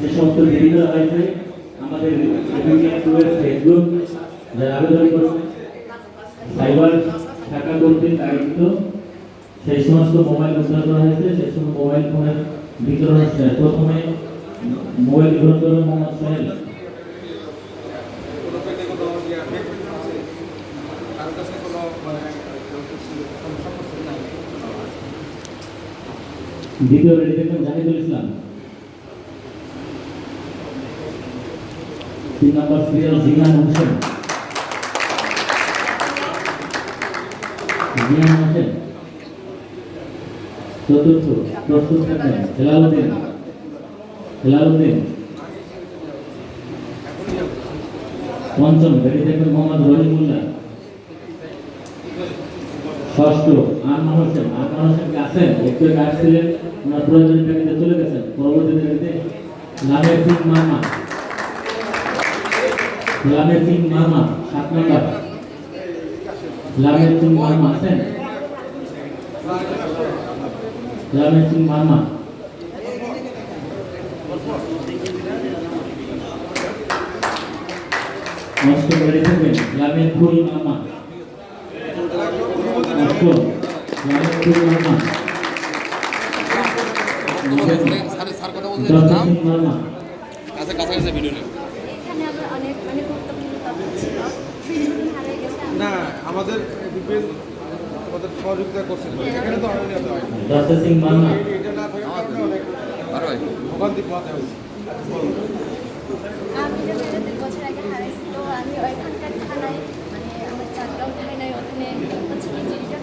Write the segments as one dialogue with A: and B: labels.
A: যে সমস্ত ভিডিও হয়েছে, আমাদের ফেসবুক যারা আবেদন করছে। সাইবার শাখা কর্তৃক আয়োজিত সেই সমস্ত মোবাইল উদ্ধার করা হয়েছে। সেই সমস্ত মোবাইল ফোনের বিতরণ প্রথমে মোবাইল গ্রহণ করবেন মোহাম্মদ সোহেল দ্বিতীয় রেডি দেখবেন জাহিদুল ইসলাম। তিন নম্বর সিরিয়াল জিয়ান হোসেন জিয়ান হোসেন চতুর্থ, প্রস্তুত থাকবেন হেলালুদ্দিন হেলালুদ্দিন পঞ্চম রেডি দেখবেন মোহাম্মদ রহিমুল্লাহ ষষ্ঠ, আনোয়ার হোসেন। আনোয়ার হোসেন আছেন? একটু আসছিলেন। ওনার প্রয়োজনীয় প্যাকেটে চলে গেছেন পরবর্তী লামের সিং মামা লামের সিং মামা সাত নম্বর লামের সিং মামা আছেন লামের সিং মামা নষ্ট করে থাকবেন লামের ফুল মামা নষ্ট লামের ফুল
B: বলতে
A: দশ সিং মামা
B: কাছে কাছাকাছি ভিডিও নেই
C: না আমাদের বিপিএল আমাদের সহযোগিতা করছেন এখানে তো হয়নি এত হয়নি
A: দশ সিং
C: এটা না। হয়েছে
D: আমি যখন এটা বছর আগে হারাইছি তো আমি ওইখানকার থানায় মানে আমার চারগাঁও থানায় ওখানে হচ্ছে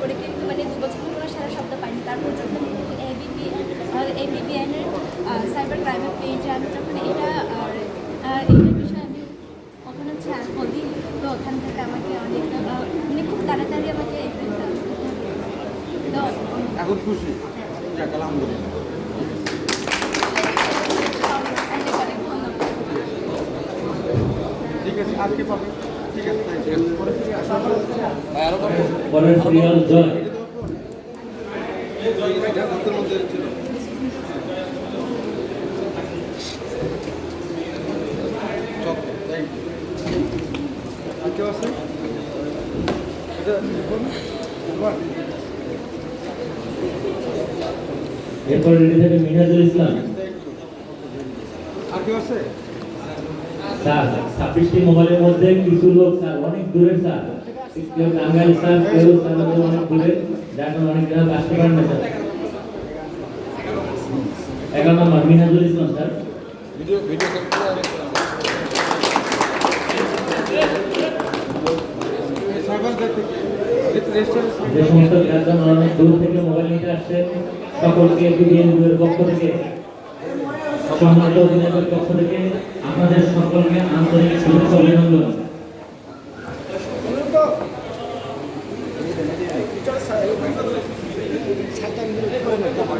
D: করে কিন্তু মানে দু বছর কোনো সারা শব্দ পাইনি। তারপর যখন এবিপি এবিপিএনের সাইবার ক্রাইমের পেজে আমি যখন এটা আর আহ, এইটার বিষয়ে আমি ওখানে হচ্ছে আগ্রহ দিই তো ওখান থেকে আমাকে অনেক আহ, মানে খুব তাড়াতাড়ি আমাকে এই ফিল্ডটা তো
C: এখন খুশি যাক আলহামদুলিল্লাহ ঠিক আছে আজকে পাবে ঠিক আছে thank you.
A: পরের সিরিয়াল জয়
C: এটা হাতের মধ্যে ছিল চক থ্যাংক ইউ আর কেউ আছে এটা দেখুন তোমার
A: এরপর রেডি থাকে মিনাজুল ইসলাম।
C: আর কেউ আছে?
A: স্যার ছাব্বিশটি মোবাইলের মধ্যে কিছু লোক স্যার অনেক দূরের স্যার। কেউ টাঙ্গাইল স্যার কেউ স্যার অনেক দূরে। যার কারণে অনেক জায়গায় আসতে পারেন না স্যার। এগারো নম্বর ইসলাম স্যার।
B: ভিডিও ভিডিও
A: যে সমস্ত অনেক দূর থেকে মোবাইল নিতে আসছেন সকলকে বিবিএন গ্রুপের পক্ষ থেকে সম্মানিত অধিনায়কের পক্ষ থেকে আপনাদের সকলকে আন্তরিক শুভেচ্ছা অভিনন্দন।